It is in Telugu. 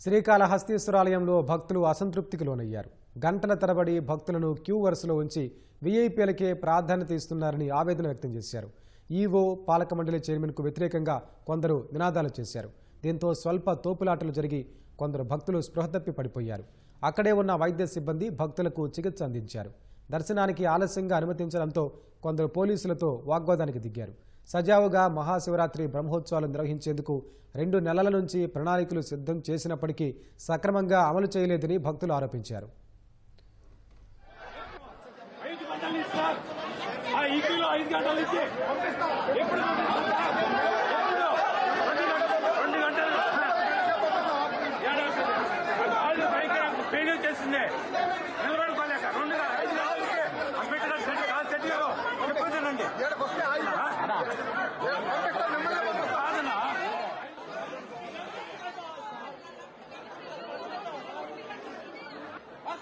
శ్రీకాళహస్తీశ్వరాలయంలో భక్తులు అసంతృప్తికి లోనయ్యారు. గంటల తరబడి భక్తులను క్యూ వరుసలో ఉంచి వీఐపీలకే ప్రాధాన్యత ఇస్తున్నారని ఆవేదన వ్యక్తం చేశారు. ఈవో పాలక మండలి చైర్మన్కు వ్యతిరేకంగా కొందరు నినాదాలు చేశారు. దీంతో స్వల్ప తోపులాటలు జరిగి కొందరు భక్తులు స్పృహ తప్పి పడిపోయారు. అక్కడే ఉన్న వైద్య సిబ్బంది భక్తులకు చికిత్స అందించారు. దర్శనానికి ఆలస్యంగా అనుమతించడంతో కొందరు పోలీసులతో వాగ్వాదానికి దిగారు. సజావుగా మహాశివరాత్రి బ్రహ్మోత్సవాలు నిర్వహించేందుకు రెండు నెలల నుంచి ప్రణాళికలు సిద్ధం చేసినప్పటికీ సక్రమంగా అమలు చేయలేదని భక్తులు ఆరోపించారు. ఐదు గంటల